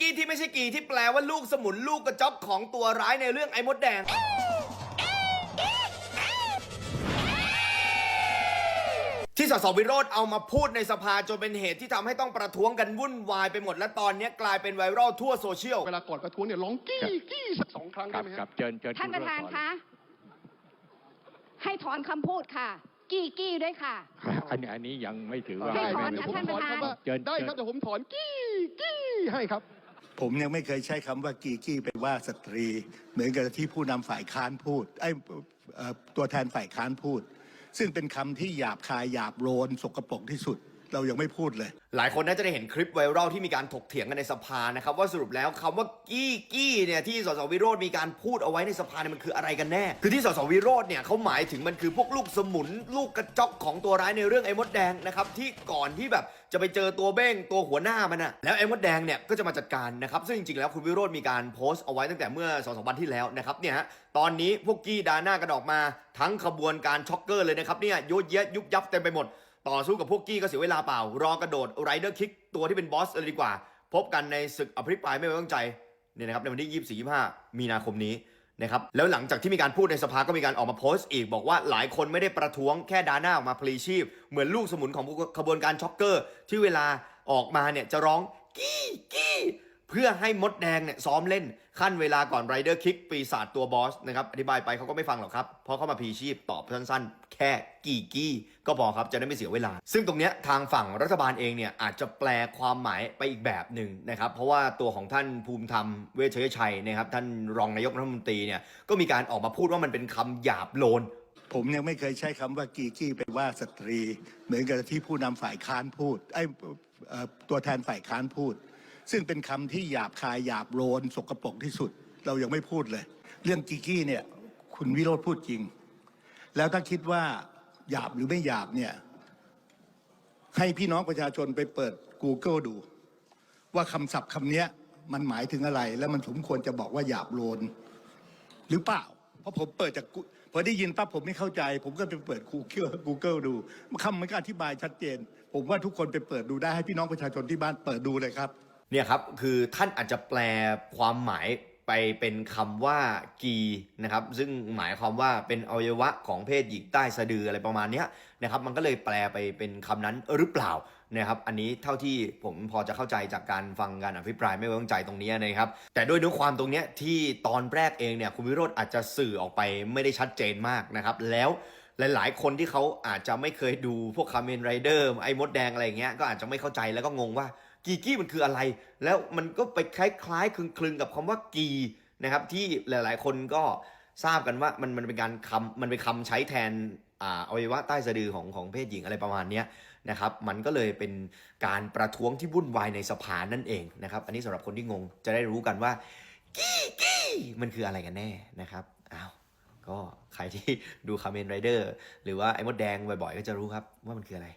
กี้ที่ไม่ใช่กีที่แปลว่าลูกสมุนลูกกระจอกของตัวร้ายในเรื่องไอ้มดแดง ที่สสวิโรธเอามาพูดในสภาจนเป็นเหตุที่ทำให้ต้องประท้วงกันวุ่นวายไปหมดและตอนนี้กลายเป็นไวรัลทั่วโซเชียล เวลาก่อนประท้วงเนี่ยร้องกี้กี้สักสองครั้งครัได้บไหมคครัรับบเชิญเชิญท่านประธานณวิโรจคะ ให้ถอนคำพูดค่ะ กี้กี้ด้วยค่ะก่อนอันนี้อันนี้ยังไม่ถือว่า ให้ได้ถอนเดี๋ยวค่ะผมท่านถอนประธานคำว่าเชิญ ได้คเชิรับญเดี๋ยวผมถอนกี้กี้ให้ครับ ผมยังไม่เคยใช้คำว่ากีกี้ไปว่าสตรี เหมือนกับที่ผู้นำฝ่ายค้านพูดไอ้ตัวแทนฝ่ายค้านพูด ซึ่งเป็นคำที่หยาบคายหยาบโลนสกปรกที่สุด เรายังไม่พูดเลย หลายคนน่าจะได้เห็นคลิปไวรัลที่มีการถกเถียงกันในสภานะครับว่าสรุปแล้วคำว่ากี้กี้เนี่ยที่สสวิโรธมีการพูดเอาไว้ในสภาเนี่ยมันคืออะไรกันแน่ คือที่สสวิโรธเนี่ยเขาหมายถึงมันคือพวกลูกสมุนลูกกระจอกของตัวร้ายในเรื่องไอ้มดแดงนะครับที่ก่อนที่แบบจะไปเจอตัวเบ้งตัวหัวหน้ามันอะแล้วไอ้มดแดงเนี่ยก็จะมาจัดการนะครับซึ่งจริงๆแล้วคุณวิโรธมีการโพสต์เอาไว้ตั้งแต่เมื่อสองสามวันที่แล้วนะครับเนี่ยฮะตอนนี้พวกกี้ดาหน้ากันออกมา ทั้งขบวนการช็อกเกอร์เลยนะครับเนี่ยโยเยะยุบยับเต็มไปหมด ต่อสู้กับพวกกี้ก็เสียเวลาเปล่า รอกระโดดไรเดอร์คิกตัวที่เป็นบอสเลยดีกว่า พบกันในศึกอภิปรายไม่ไว้วางใจเนี่ยนะครับในวันที่ 24 25 มีนาคมนี้นะครับแล้วหลังจากที่มีการพูดในสภาก็มีการออกมาโพสต์อีก บอกว่าหลายคนไม่ได้ประท้วงแค่ดาหน้าออกมาพลีชีพ เหมือนลูกสมุนของขบวนการช็อกเกอร์ ที่เวลาออกมาเนี่ยจะร้องกี้กี พื่อให้มดแดงเนี่ยซ้อมเล่นขั้นเวลาก่อนไรเดอร์คิกปีศาจตัวบอสนะครับอธิบายไปเขาก็ไม่ฟังหรอกครับ เพราะเขามาพีชีพตอบสั้นๆ แค่กี่กี้ ก็พอครับจะได้ไม่เสียเวลา ซึ่งตรงเนี้ยทางฝั่งรัฐบาลเองเนี่ยอาจจะแปลความหมายไปอีกแบบหนึ่งนะครับ เพราะว่าตัวของท่านภูมิธรรมเวชยชัยนะครับท่านรองนายกรัฐมนตรีเนี่ยก็มีการออกมาพูดว่ามันเป็นคำหยาบโลน ผมยังไม่เคยใช้คำว่ากีกี้ไปว่าสตรี เหมือนกับที่ผู้นำฝ่ายค้านพูดไอ้ตัวแทนฝ่ายค้านพูด ซึ่งเป็นคำที่หยาบคายหยาบโลนสกปรกที่สุด เรายังไม่พูดเลย เรื่องกีกี้เนี่ย คุณวิโรธพูดจริง แล้วถ้าคิดว่าหยาบหรือไม่หยาบเนี่ย ให้พี่น้องประชาชนไปเปิด Google ดู ว่าคำศัพท์คำนี้มันหมายถึงอะไร แล้วมันสมควรจะบอกว่าหยาบโลนหรือเปล่า เพราะผมเปิดจากพอได้ยินปั๊บผมไม่เข้าใจ ผมก็ไปเปิด Google Google ดูคำมันก็อธิบายชัดเจน ผมว่าทุกคนไปเปิดดูได้ให้พี่น้องประชาชนที่บ้านเปิดดูเลยครับ เนี่ยครับคือท่านอาจจะแปลความหมายไปเป็นคำว่ากีนะครับ ซึ่งหมายความว่าเป็นอวัยวะของเพศหญิงใต้สะดืออะไรประมาณนี้นะครับ มันก็เลยแปลไปเป็นคำนั้นหรือเปล่านะครับ อันนี้เท่าที่ผมพอจะเข้าใจจากการฟังการอภิปรายไม่ไว้วางใจตรงนี้นะครับ แต่ด้วยเนื้อความตรงนี้ที่ตอนแรกเองเนี่ยคุณวิโรธอาจจะสื่อออกไปไม่ได้ชัดเจนมากนะครับ แล้วหลาย ๆ คนที่เขาอาจจะไม่เคยดูพวกคาเมนไรเดอร์ไอ้มดแดงอะไรเงี้ยก็อาจจะไม่เข้าใจแล้วก็งงว่า กีกี้มันคืออะไร แล้วมันก็ไปคล้ายๆคลึงๆกับคำว่ากีนะครับที่หลายๆ คนก็ทราบกันว่ามันมันเป็นการคำมันเป็นคำใช้แทนอาอวัยวะใต้สะดือของของเพศหญิงอะไรประมาณนี้นะครับ มันก็เลยเป็นการประท้วงที่วุ่นวายในสภานั่นเองนะครับ อันนี้สำหรับคนที่งงจะได้รู้กันว่ากี้กี้มันคืออะไรกันแน่นะครับอ้าวก็ใครที่ดูคาเมนไรเดอร์หรือว่าไอ้มดแดงบ่อยๆ ก็จะรู้ครับว่ามันคืออะไร